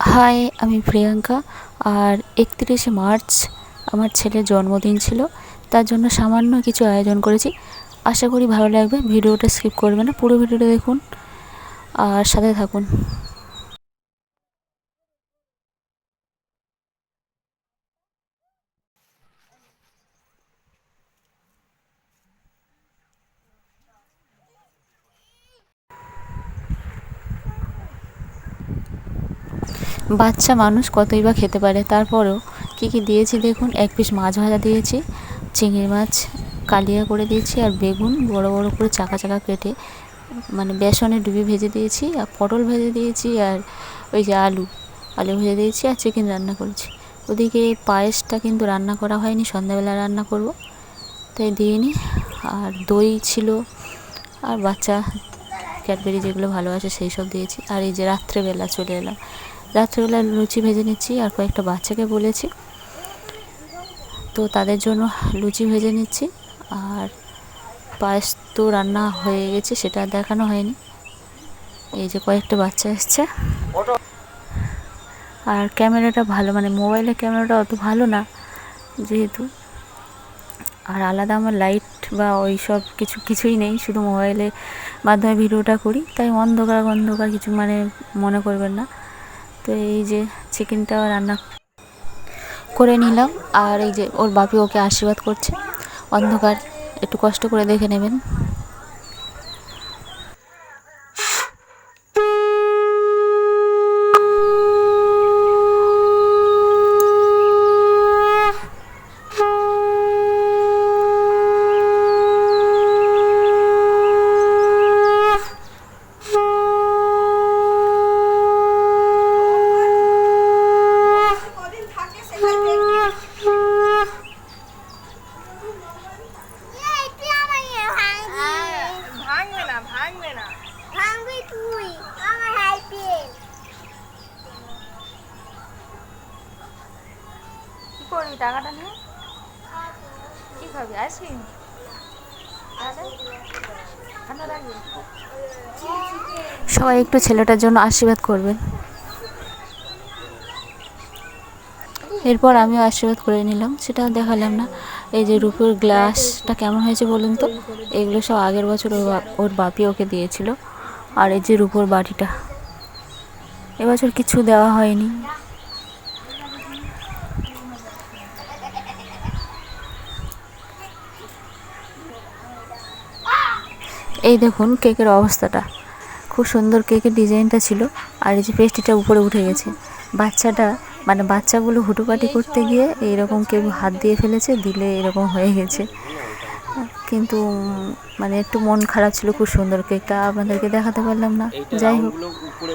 High আমি প্রিয়াঙ্কা। আর একত্রিশে March আমার ছেলের জন্মদিন ছিল, তার জন্য সামান্য কিছু আয়োজন করেছি। আশা করি ভালো লাগবে, ভিডিওটা স্কিপ করবে না, পুরো ভিডিওটা দেখুন। আর সাথে থাকুন। বাচ্চা মানুষ কতই বা খেতে পারে? তারপরেও কী কী দিয়েছি দেখুন? এক পিস মাছ ভাজা দিয়েছি, চিংড়ি মাছ কালিয়া করে দিয়েছি আর বেগুন বড় বড় করে চাকা চাকা কেটে মানে বেসনে ডুবি ভেজে দিয়েছি, আর পটল ভেজে দিয়েছি, আর ওই যে আলু আলু ভেজে দিয়েছি আর চিকেন রান্না করেছি। ওদিকে পায়েসটা কিন্তু রান্না করা হয়নি, সন্ধ্যাবেলা রান্না করব। তাই দিইনি আর দই ছিল, আর বাচ্চা ক্যাডবেরি যেগুলো ভালোবাসে সেই সব দিয়েছি, আর এই যে রাত্রেবেলা চলে এলাম। রাত্রেবেলা লুচি ভেজে নিচ্ছি আর কয়েকটা বাচ্চাকে বলেছি। তো তাদের জন্য লুচি ভেজে নিচ্ছি আর পায়েস তো রান্না হয়ে গেছে, সেটা দেখানো হয়নি। এই যে কয়েকটা বাচ্চা এসছে। আর ক্যামেরাটা ভালো মানে মোবাইলের ক্যামেরাটা অত ভালো না যেহেতু। আর আলাদা আমার লাইট বা ওই সব কিছু, কিছুই নেই, শুধু মোবাইলের মাধ্যমে ভিডিওটা করি। তাই অন্ধকার অন্ধকার কিছু মানে মনে করবেন না। তো এই যে চিকেনটা রান্না করে নিলাম। আর এই যে ওর বাপি ওকে আশীর্বাদ করছে। অন্ধকার, একটু কষ্ট করে দেখে নেবেন। করবি টাকাটা নিয়ে কি খাবি আইসক্রিম সবাই একটু ছেলেটার জন্য আশীর্বাদ করবেন এরপর আমিও আশীর্বাদ করে নিলাম। সেটা দেখালাম না। এই যে রূপোর গ্লাসটা কেমন হয়েছে বলুন তো? এগুলো সব আগের বছর ওর বাপি ওকে দিয়েছিল। আর এই যে রূপোর বাটিটা। এবছর কিছু দেওয়া হয়নি। এই দেখুন কেকের অবস্থাটা। খুব সুন্দর কেকের ডিজাইনটা ছিল। আর এই যে পেস্ট্রিটা উপরে উঠে গেছে। বাচ্চাটা মানে বাচ্চাগুলো হুটোপাটি করতে গিয়ে এইরকম কেউ হাত দিয়ে ফেলেছে দিলে এরকম হয়ে গেছে। কিন্তু মানে একটু মন খারাপ ছিল খুব সুন্দর কেকটা। আপনাদেরকে দেখাতে পারলাম না। যাই হোক। রাউন্ডগুলো উপরে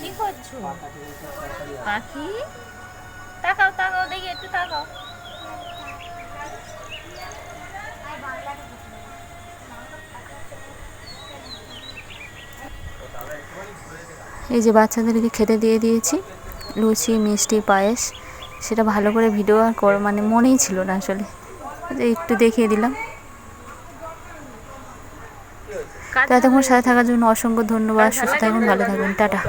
কি করছ? পাখি? তাকাও তাকাও, দেখি, একটু তাকাও। এই যে বাচ্চাদেরকে খেতে দিয়ে দিয়েছি, লুচি, মিষ্টি, পায়েস। সেটা ভালো করে ভিডিও আর কর মানে মনেই ছিল না আসলে। একটু দেখিয়ে দিলাম। তো এতক্ষণ সাথে থাকার জন্য অসংখ্য ধন্যবাদ সুস্থ থাকুন ভালো থাকুন টাটা।